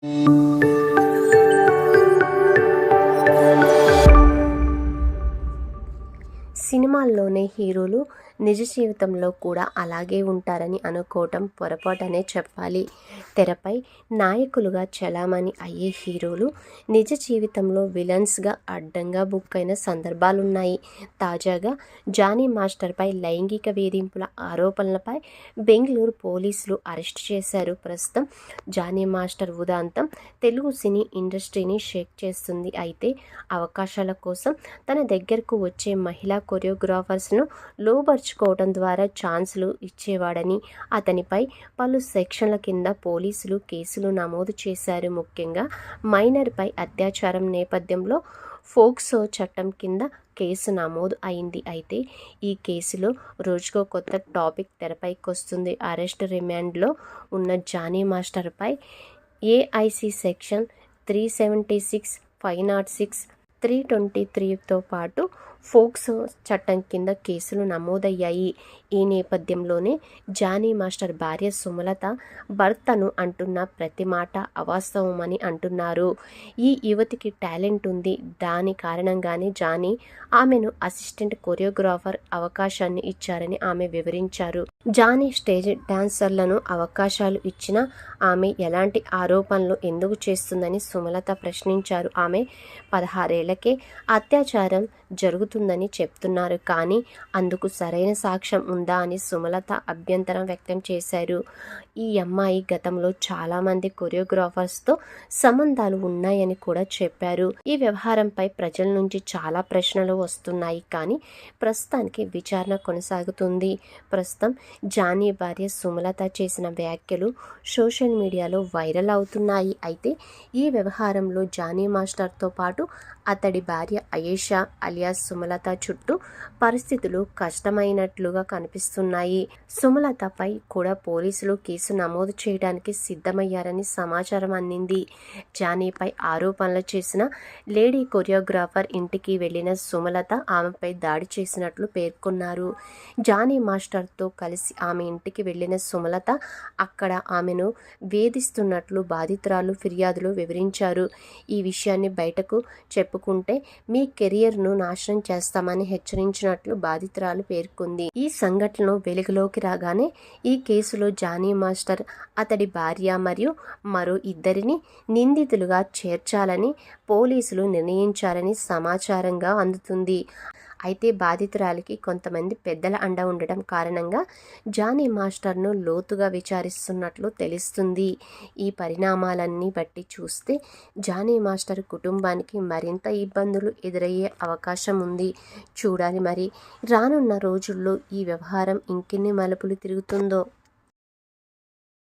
Thank mm -hmm. you. సినిమాల్లోనే హీరోలు నిజ జీవితంలో కూడా అలాగే ఉంటారని అనుకోవటం పొరపాటనే చెప్పాలి. తెరపై నాయకులుగా చలామణి అయ్యే హీరోలు నిజ జీవితంలో విలన్స్గా అడ్డంగా బుక్ అయిన సందర్భాలున్నాయి. తాజాగా జానీ మాస్టర్పై లైంగిక వేధింపుల ఆరోపణలపై బెంగళూరు పోలీసులు అరెస్ట్ చేశారు. ప్రస్తుతం జానీ మాస్టర్ ఉదాంతం తెలుగు సినీ ఇండస్ట్రీని షేక్ చేస్తుంది. అయితే అవకాశాల కోసం తన దగ్గరకు వచ్చే మహిళా కొరియోగ్రాఫర్స్ను లోపరుచుకోవడం ద్వారా ఛాన్సులు ఇచ్చేవాడని అతనిపై పలు సెక్షన్ల కింద పోలీసులు కేసులు నమోదు చేశారు. ముఖ్యంగా మైనర్పై అత్యాచారం నేపథ్యంలో ఫోక్సో చట్టం కింద కేసు నమోదు అయింది. అయితే ఈ కేసులో రోజుకో కొత్త టాపిక్ తెరపైకి వస్తుంది. అరెస్ట్ రిమాండ్లో ఉన్న Jani మాస్టర్పై AIC section three seventy six five not six three twenty three పాటు ఫోక్సో చట్టం కింద కేసులు నమోదయ్యాయి. ఈ నేపథ్యంలోనే జానీ మాస్టర్ భార్య సుమలత భర్తను అంటున్న ప్రతి మాట అవాస్తవమని అంటున్నారు. ఈ యువతికి టాలెంట్ ఉంది. దాని కారణంగానే జానీ ఆమెను అసిస్టెంట్ కొరియోగ్రాఫర్ అవకాశాన్ని ఇచ్చారని ఆమె వివరించారు. జానీ స్టేజ్ డాన్సర్లను అవకాశాలు ఇచ్చినా ఆమె ఎలాంటి ఆరోపణలు ఎందుకు చేస్తుందని సుమలత ప్రశ్నించారు. ఆమె నెలకే అత్యాచారం జరుగుతుందని చెప్తున్నారు. కానీ అందుకు సరైన సాక్ష్యం ఉందా అని సుమలత అభ్యంతరం వ్యక్తం చేశారు. ఈ అమ్మాయి గతంలో చాలామంది కొరియోగ్రాఫర్స్తో సంబంధాలు ఉన్నాయని కూడా చెప్పారు. ఈ వ్యవహారంపై ప్రజల నుంచి చాలా ప్రశ్నలు వస్తున్నాయి. కానీ ప్రస్తుతానికి విచారణ కొనసాగుతుంది. ప్రస్తుతం జానీ భార్య సుమలత చేసిన వ్యాఖ్యలు సోషల్ మీడియాలో వైరల్ అవుతున్నాయి. అయితే ఈ వ్యవహారంలో జానీ మాస్టర్తో పాటు అతడి భార్య అయేషా అలియాస్ సుమలత చుట్టూ పరిస్థితులు కష్టమైనట్లుగా కనిపిస్తున్నాయి. సుమలతపై కూడా పోలీసులు కేసు నమోదు చేయడానికి సిద్ధమయ్యారని సమాచారం అందింది. జానీపై ఆరోపణలు చేసిన లేడీ కొరియోగ్రాఫర్ ఇంటికి వెళ్ళిన సుమలత ఆమెపై దాడి చేసినట్లు పేర్కొన్నారు. జానీ మాస్టర్తో కలిసి ఆమె ఇంటికి వెళ్ళిన సుమలత అక్కడ ఆమెను వేధిస్తున్నట్లు బాధితురాలు ఫిర్యాదులు వివరించారు. ఈ విషయాన్ని బయటకు తీసుకుంటే మీ కెరియర్ను నాశనం చేస్తామని హెచ్చరించినట్లు బాధితురాలు పేర్కొంది. ఈ సంఘటన వెలుగులోకి రాగానే ఈ కేసులో జానీ మాస్టర్ అతడి భార్య మరియు మరో ఇద్దరిని నిందితులుగా చేర్చాలని పోలీసులు నిర్ణయించారని సమాచారంగా అందుతుంది. అయితే బాధితురాలికి కొంతమంది పెద్దల అండ ఉండటం కారణంగా జానీ మాస్టర్ను లోతుగా విచారిస్తున్నట్లు తెలుస్తుంది. ఈ పరిణామాలన్నీ బట్టి చూస్తే జానీ మాస్టర్ కుటుంబానికి మరింత ఇబ్బందులు ఎదురయ్యే అవకాశం ఉంది. చూడాలి మరి రానున్న రోజుల్లో ఈ వ్యవహారం ఇంకెన్ని మలుపులు తిరుగుతుందో.